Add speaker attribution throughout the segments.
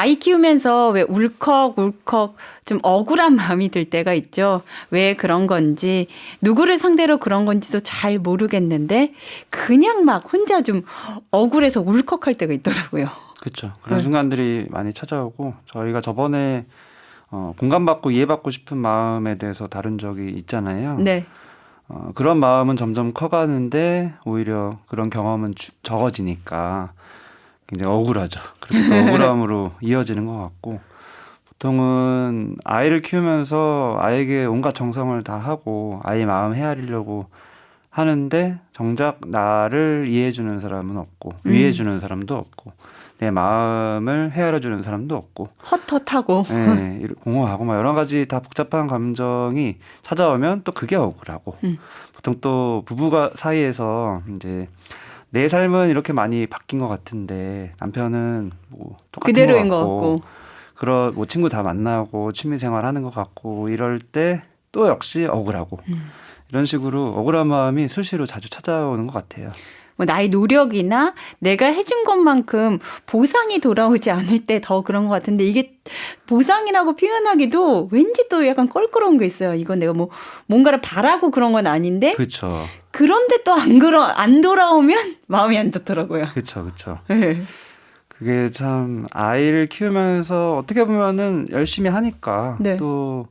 Speaker 1: 아이 키우면서 왜 울컥 울컥 좀 억울한 마음이 들 때가 있죠. 왜 그런 건지, 누구를 상대로 그런 건지도 잘 모르겠는데, 그냥 막 혼자 좀 억울해서 울컥할 때가 있더라고요.
Speaker 2: 그렇죠. 그런
Speaker 1: 네.
Speaker 2: 순간들이 많이 찾아오고 저희가 저번에 어, 공감받고 이해받고 싶은 마음에 대해서 다룬 적이 있잖아요.
Speaker 1: 네.
Speaker 2: 어, 그런 마음은 점점 커가는데 오히려 그런 경험은 주- 적어지니까 굉장히 억울하죠. 그렇게 또 억울함으로 이어지는 것 같고 보통은 아이를 키우면서 아이에게 온갖 정성을 다 하고 아이 마음 헤아리려고 하는데 정작 나를 이해해주는 사람은 없고
Speaker 1: 음.
Speaker 2: 위해주는 사람도 없고 내 마음을 헤아려주는 사람도 없고
Speaker 1: 헛헛하고.
Speaker 2: 예, 이런 공허하고 막 여러 가지 다 복잡한 감정이 찾아오면 또 그게 억울하고
Speaker 1: 음.
Speaker 2: 보통 또 부부가 사이에서 이제 내 삶은 이렇게 많이 바뀐 것 같은데 남편은 뭐 똑같은
Speaker 1: 그대로인 것것
Speaker 2: 같고,
Speaker 1: 같고.
Speaker 2: 그런 뭐 친구 다 만나고 취미 생활 하는 것 같고 이럴 때 또 역시 억울하고
Speaker 1: 음.
Speaker 2: 이런 식으로 억울한 마음이 수시로 자주 찾아오는 것 같아요.
Speaker 1: 뭐 나의 노력이나 내가 해준 것만큼 보상이 돌아오지 않을 때 더 그런 것 같은데 이게 보상이라고 표현하기도 왠지 또 약간 껄끄러운 게 있어요. 이건 내가 뭐 뭔가를 바라고 그런 건 아닌데
Speaker 2: 그렇죠,
Speaker 1: 그런데 또 안 그러 안 돌아오면 마음이 안 좋더라고요.
Speaker 2: 그렇죠, 그렇죠.
Speaker 1: 네.
Speaker 2: 그게 참 아이를 키우면서 어떻게 보면은 열심히 하니까
Speaker 1: 네.
Speaker 2: 또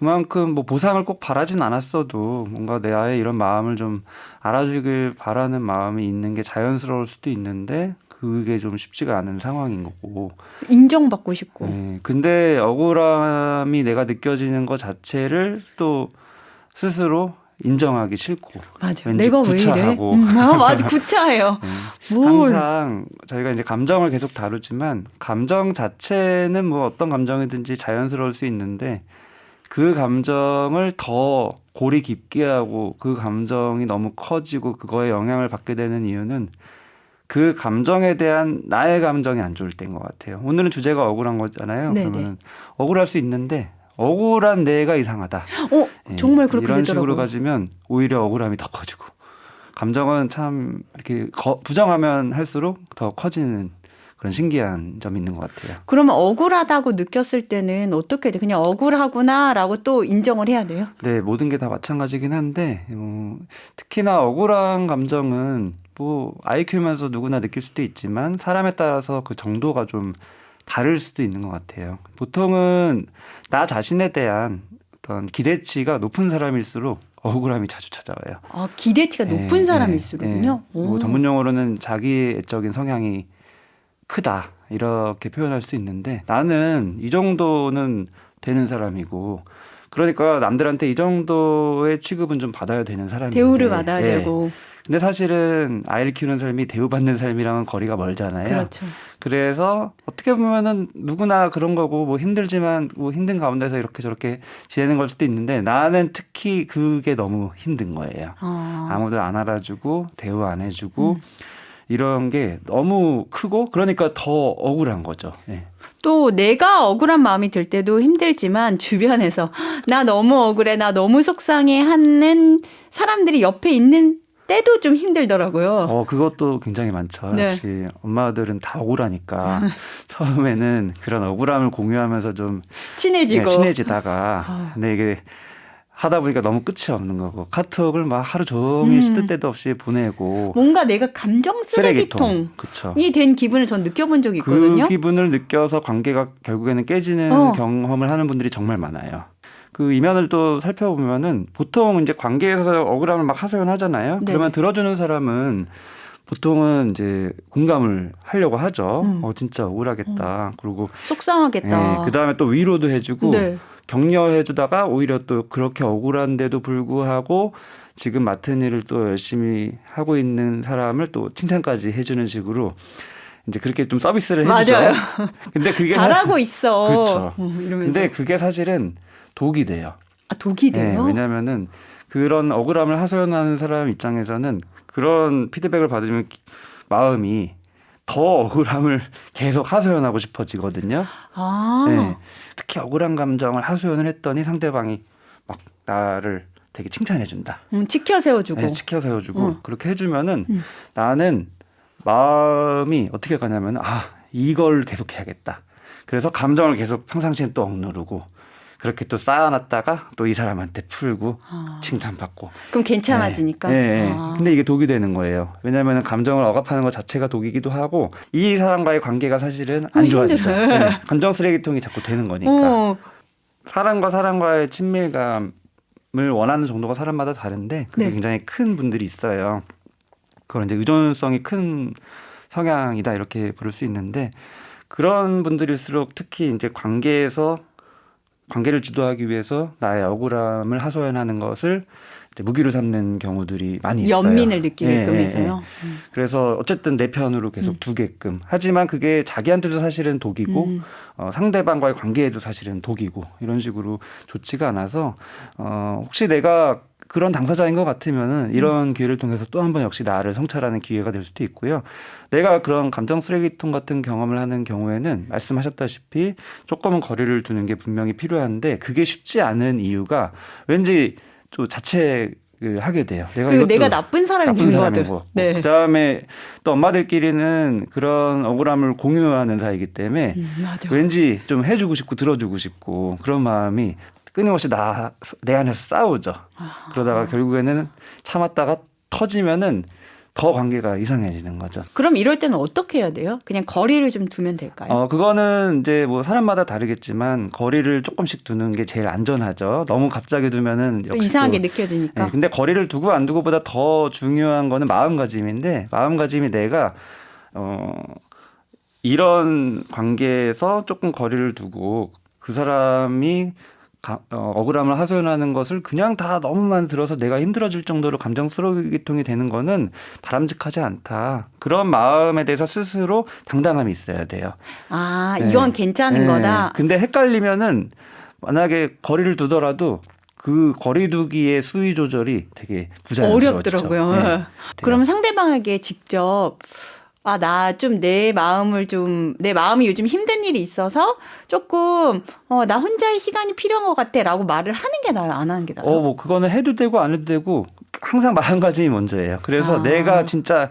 Speaker 2: 그만큼 뭐 보상을 꼭 바라진 않았어도 뭔가 내 아이의 이런 마음을 좀 알아주길 바라는 마음이 있는 게 자연스러울 수도 있는데 그게 좀 쉽지가 않은 상황인 거고.
Speaker 1: 인정받고 싶고.
Speaker 2: 네. 근데 억울함이 내가 느껴지는 것 자체를 또 스스로 인정하기 싫고
Speaker 1: 맞아.
Speaker 2: 왠지
Speaker 1: 내가 왜 이래?
Speaker 2: 구차하고.
Speaker 1: 음, 아, 맞아. 구차해요.
Speaker 2: 네.
Speaker 1: 뭘.
Speaker 2: 항상 저희가 이제 감정을 계속 다루지만 감정 자체는 뭐 어떤 감정이든지 자연스러울 수 있는데 그 감정을 더 골이 깊게 하고 그 감정이 너무 커지고 그거에 영향을 받게 되는 이유는 그 감정에 대한 나의 감정이 안 좋을 때인 것 같아요. 오늘은 주제가 억울한 거잖아요.
Speaker 1: 네네.
Speaker 2: 그러면 억울할 수 있는데 억울한 내가 이상하다.
Speaker 1: 어,
Speaker 2: 예,
Speaker 1: 정말 그렇게
Speaker 2: 이런
Speaker 1: 되더라고요.
Speaker 2: 식으로 가지면 오히려 억울함이 더 커지고 감정은 참 이렇게 거- 부정하면 할수록 더 커지는 그런 신기한 점이 있는 것 같아요.
Speaker 1: 그러면 억울하다고 느꼈을 때는 어떻게 돼? 그냥 억울하구나라고 또 인정을 해야 돼요?
Speaker 2: 네, 모든 게 다 마찬가지긴 한데 어, 특히나 억울한 감정은 뭐 아이 키우면서 누구나 느낄 수도 있지만 사람에 따라서 그 정도가 좀 다를 수도 있는 것 같아요. 보통은 나 자신에 대한 어떤 기대치가 높은 사람일수록 억울함이 자주 찾아와요.
Speaker 1: 아, 기대치가 높은
Speaker 2: 예,
Speaker 1: 사람일수록은요.
Speaker 2: 예. 뭐
Speaker 1: 오.
Speaker 2: 전문 용어로는 자기애적인 성향이 크다 이렇게 표현할 수 있는데 나는 이 정도는 되는 사람이고 그러니까 남들한테 이 정도의 취급은 좀 받아야 되는 사람인데
Speaker 1: 대우를 받아야
Speaker 2: 예.
Speaker 1: 되고.
Speaker 2: 근데 사실은 아이를 키우는 삶이 대우받는 삶이랑은 거리가 멀잖아요.
Speaker 1: 그렇죠.
Speaker 2: 그래서 어떻게 보면은 누구나 그런 거고 뭐 힘들지만 뭐 힘든 가운데서 이렇게 저렇게 지내는 걸 수도 있는데 나는 특히 그게 너무 힘든 거예요.
Speaker 1: 아.
Speaker 2: 아무도 안 알아주고 대우 안 해주고
Speaker 1: 음.
Speaker 2: 이런 게 너무 크고 그러니까 더 억울한 거죠. 예.
Speaker 1: 또 내가 억울한 마음이 들 때도 힘들지만 주변에서 나 너무 억울해, 나 너무 속상해 하는 사람들이 옆에 있는 때도 좀 힘들더라고요.
Speaker 2: 어 그것도 굉장히 많죠.
Speaker 1: 네.
Speaker 2: 역시 엄마들은 다 억울하니까 처음에는 그런 억울함을 공유하면서 좀
Speaker 1: 친해지고.
Speaker 2: 예, 친해지다가
Speaker 1: 아.
Speaker 2: 근데 이게 하다 보니까 너무 끝이 없는 거고 카톡을 막 하루 종일
Speaker 1: 음.
Speaker 2: 시도 때도 없이 보내고
Speaker 1: 뭔가 내가 감정 쓰레기통이
Speaker 2: 그렇죠.
Speaker 1: 된 기분을 전 느껴본 적이
Speaker 2: 그
Speaker 1: 있거든요.
Speaker 2: 기분을 느껴서 관계가 결국에는 깨지는
Speaker 1: 어.
Speaker 2: 경험을 하는 분들이 정말 많아요. 그 이면을 또 살펴보면은 보통 이제 관계에서 억울함을 막 하소연하잖아요. 그러면 들어주는 사람은 보통은 이제 공감을 하려고 하죠.
Speaker 1: 음.
Speaker 2: 어 진짜 억울하겠다. 그리고
Speaker 1: 속상하겠다.
Speaker 2: 그 다음에 또 위로도 해주고
Speaker 1: 네.
Speaker 2: 격려해주다가 오히려 또 그렇게 억울한데도 불구하고 지금 맡은 일을 또 열심히 하고 있는 사람을 또 칭찬까지 해주는 식으로 이제 그렇게 좀 서비스를 해주죠.
Speaker 1: 맞아요.
Speaker 2: 근데 그게
Speaker 1: 잘하고 있어.
Speaker 2: 그렇죠.
Speaker 1: 음, 이러면서.
Speaker 2: 근데 그게 사실은 독이 돼요.
Speaker 1: 아, 독이 돼요?
Speaker 2: 네, 왜냐면은 그런 억울함을 하소연하는 사람 입장에서는 그런 피드백을 받으면 기- 마음이 더 억울함을 계속 하소연하고 싶어지거든요.
Speaker 1: 아.
Speaker 2: 네. 특히 억울한 감정을 하소연을 했더니 상대방이 막 나를 되게 칭찬해준다.
Speaker 1: 음, 지켜 세워주고.
Speaker 2: 네, 지켜 세워주고
Speaker 1: 어.
Speaker 2: 그렇게 해주면은
Speaker 1: 음.
Speaker 2: 나는 마음이 어떻게 가냐면 아 이걸 계속 해야겠다. 그래서 감정을 계속 평상시엔 또 억누르고 그렇게 또 쌓아놨다가 또 이 사람한테 풀고
Speaker 1: 아.
Speaker 2: 칭찬받고
Speaker 1: 그럼 괜찮아지니까.
Speaker 2: 네, 네.
Speaker 1: 아.
Speaker 2: 근데 이게 독이 되는 거예요. 왜냐하면 감정을 억압하는 것 자체가 독이기도 하고 이 사람과의 관계가 사실은 안
Speaker 1: 어,
Speaker 2: 좋아지죠.
Speaker 1: 힘들어요.
Speaker 2: 네. 감정 쓰레기통이 자꾸 되는 거니까.
Speaker 1: 어,
Speaker 2: 사람과 사람과의 친밀감을 원하는 정도가 사람마다 다른데 그게
Speaker 1: 네.
Speaker 2: 굉장히 큰 분들이 있어요. 그걸 이제 의존성이 큰 성향이다 이렇게 부를 수 있는데 그런 분들일수록 특히 이제 관계에서 관계를 주도하기 위해서 나의 억울함을 하소연하는 것을 무기로 삼는 경우들이 많이 있어요.
Speaker 1: 연민을 느끼게끔
Speaker 2: 예, 예,
Speaker 1: 해서요.
Speaker 2: 예. 그래서 어쨌든 내 편으로 계속 두게끔. 하지만 그게 자기한테도 사실은 독이고
Speaker 1: 음.
Speaker 2: 어, 상대방과의 관계에도 사실은 독이고 이런 식으로 좋지가 않아서 어, 혹시 내가 그런 당사자인 것 같으면은 이런 기회를 통해서 또 한 번 역시 나를 성찰하는 기회가 될 수도 있고요. 내가 그런 감정 쓰레기통 같은 경험을 하는 경우에는 말씀하셨다시피 조금은 거리를 두는 게 분명히 필요한데 그게 쉽지 않은 이유가 왠지 또 자책을 하게 돼요. 내가
Speaker 1: 그리고 내가 나쁜 사람이
Speaker 2: 나쁜 같고
Speaker 1: 네.
Speaker 2: 그다음에 또 엄마들끼리는 그런 억울함을 공유하는 사이이기 때문에
Speaker 1: 음.
Speaker 2: 왠지 좀 해주고 싶고 들어주고 싶고 그런 마음이 끊임없이 나 내 안에서 싸우죠.
Speaker 1: 아.
Speaker 2: 그러다가 결국에는 참았다가 터지면은 더 관계가 이상해지는 거죠.
Speaker 1: 그럼 이럴 때는 어떻게 해야 돼요? 그냥 거리를 좀 두면 될까요?
Speaker 2: 어 그거는 이제 뭐 사람마다 다르겠지만 거리를 조금씩 두는 게 제일 안전하죠. 너무 갑자기 두면은
Speaker 1: 이상하게
Speaker 2: 또
Speaker 1: 느껴지니까.
Speaker 2: 네, 근데 거리를 두고 안 두고보다 더 중요한 거는 마음가짐인데 마음가짐이 내가 어 이런 관계에서 조금 거리를 두고 그 사람이 가, 어, 억울함을 하소연하는 것을 그냥 다 너무만 들어서 내가 힘들어질 정도로 감정 쓰레기통이 되는 거는 바람직하지 않다. 그런 마음에 대해서 스스로 당당함이 있어야 돼요.
Speaker 1: 아,
Speaker 2: 네.
Speaker 1: 이건 괜찮은
Speaker 2: 네.
Speaker 1: 거다.
Speaker 2: 근데 헷갈리면은 만약에 거리를 두더라도 그 거리 두기의 수위 조절이 되게 부자연스러워지죠.
Speaker 1: 어렵더라고요.
Speaker 2: 네.
Speaker 1: 그러면 상대방에게 직접 아, 나 좀 내 마음을 좀, 내 마음이 요즘 힘든 일이 있어서 조금, 어, 나 혼자의 시간이 필요한 것 같아 라고 말을 하는 게 나아요? 안 하는 게 나아요?
Speaker 2: 어, 뭐 그거는 해도 되고 안 해도 되고 항상 마음가짐이 먼저예요. 그래서
Speaker 1: 아.
Speaker 2: 내가 진짜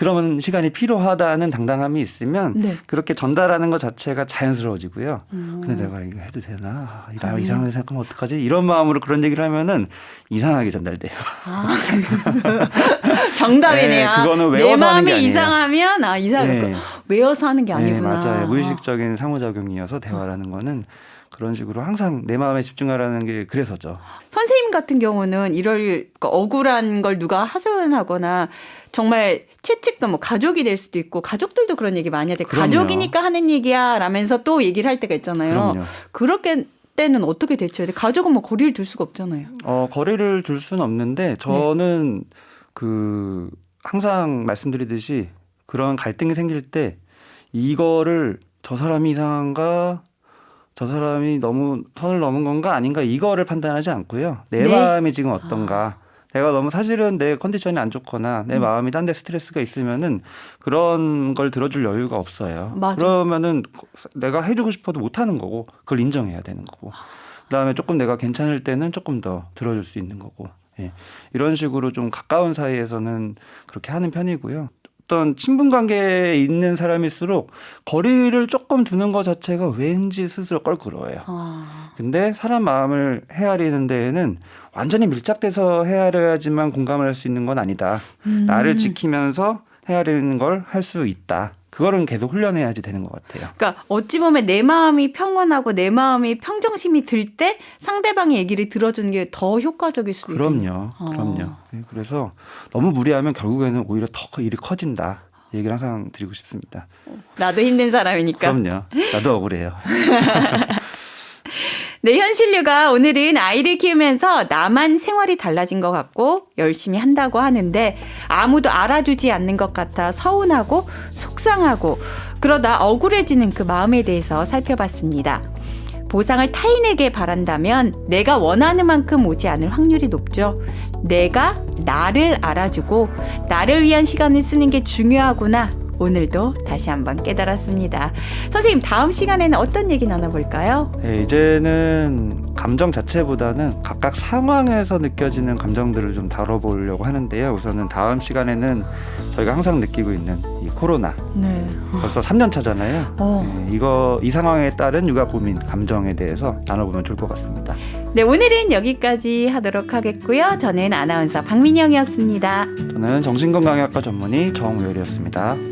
Speaker 2: 그런 시간이 필요하다는 당당함이 있으면
Speaker 1: 네.
Speaker 2: 그렇게 전달하는 것 자체가 자연스러워지고요.
Speaker 1: 음.
Speaker 2: 근데 내가 이거 해도 되나? 아, 나
Speaker 1: 음.
Speaker 2: 이상하게 생각하면 어떡하지? 이런 마음으로 그런 얘기를 하면은 이상하게 전달돼요.
Speaker 1: 아. 정답이네요.
Speaker 2: 네, 그거는
Speaker 1: 내
Speaker 2: 외워서 하는
Speaker 1: 마음이. 이상하면, 아, 이상해.
Speaker 2: 네.
Speaker 1: 외워서 하는 게 아니구나.
Speaker 2: 네, 맞아요. 무의식적인 상호작용이어서 대화라는 거는 그런 식으로 항상 내 마음에 집중하라는 게 그래서죠.
Speaker 1: 선생님 같은 경우는 이럴 그 억울한 걸 누가 하소연하거나 정말 채찍감 뭐 가족이 될 수도 있고 가족들도 그런 얘기 많이 하죠.
Speaker 2: 그럼요.
Speaker 1: 가족이니까 하는 얘기야 라면서 또 얘기를 할 때가 있잖아요.
Speaker 2: 그럼요.
Speaker 1: 그렇게 때는 어떻게 대처해야 돼? 가족은 뭐 거리를 둘 수가 없잖아요.
Speaker 2: 어, 거리를 둘 수는 없는데 저는 그 항상 말씀드리듯이 그런 갈등이 생길 때 이거를 저 사람이 이상한가 저 사람이 너무 선을 넘은 건가 아닌가 이거를 판단하지 않고요. 내
Speaker 1: 네.
Speaker 2: 마음이 지금 어떤가. 내가 너무 사실은 내 컨디션이 안 좋거나 내
Speaker 1: 음.
Speaker 2: 마음이 딴 데 스트레스가 있으면은 그런 걸 들어줄 여유가 없어요.
Speaker 1: 맞아.
Speaker 2: 그러면은 내가 해주고 싶어도 못 하는 거고 그걸 인정해야 되는 거고. 그다음에 조금 내가 괜찮을 때는 조금 더 들어줄 수 있는 거고. 예. 이런 식으로 좀 가까운 사이에서는 그렇게 하는 편이고요. 어떤 친분 관계에 있는 사람일수록 거리를 조금 두는 것 자체가 왠지 스스로 껄끄러워요.
Speaker 1: 아,
Speaker 2: 근데 사람 마음을 헤아리는 데에는 완전히 밀착돼서 헤아려야지만 공감을 할 수 있는 건 아니다.
Speaker 1: 음.
Speaker 2: 나를 지키면서 헤아리는 걸 할 수 있다. 그거는 계속 훈련해야지 되는 것 같아요.
Speaker 1: 그러니까 어찌 보면 내 마음이 평온하고 내 마음이 평정심이 들 때 상대방의 얘기를 들어주는 게 더 효과적일 수도 있겠네요.
Speaker 2: 그럼요.
Speaker 1: 어.
Speaker 2: 그럼요. 네, 그래서 너무 무리하면 결국에는 오히려 더 일이 커진다. 이 얘기를 항상 드리고 싶습니다.
Speaker 1: 나도 힘든 사람이니까.
Speaker 2: 그럼요. 나도 억울해요.
Speaker 1: 네, 현실류가 오늘은 아이를 키우면서 나만 생활이 달라진 것 같고 열심히 한다고 하는데 아무도 알아주지 않는 것 같아 서운하고 속상하고 그러다 억울해지는 그 마음에 대해서 살펴봤습니다. 보상을 타인에게 바란다면 내가 원하는 만큼 오지 않을 확률이 높죠. 내가 나를 알아주고 나를 위한 시간을 쓰는 게 중요하구나. 오늘도 다시 한번 깨달았습니다. 선생님, 다음 시간에는 어떤 얘기 나눠볼까요?
Speaker 2: 네, 이제는 감정 자체보다는 각각 상황에서 느껴지는 감정들을 좀 다뤄보려고 하는데요. 우선은 다음 시간에는 저희가 항상 느끼고 있는 이 코로나
Speaker 1: 네.
Speaker 2: 벌써 3년 차잖아요.
Speaker 1: 어.
Speaker 2: 네, 이거 이 상황에 따른 육아 고민 감정에 대해서 나눠보면 좋을 것 같습니다.
Speaker 1: 네, 오늘은 여기까지 하도록 하겠고요. 저는 아나운서 박민영이었습니다.
Speaker 2: 저는 정신건강의학과 전문의 정우열이었습니다.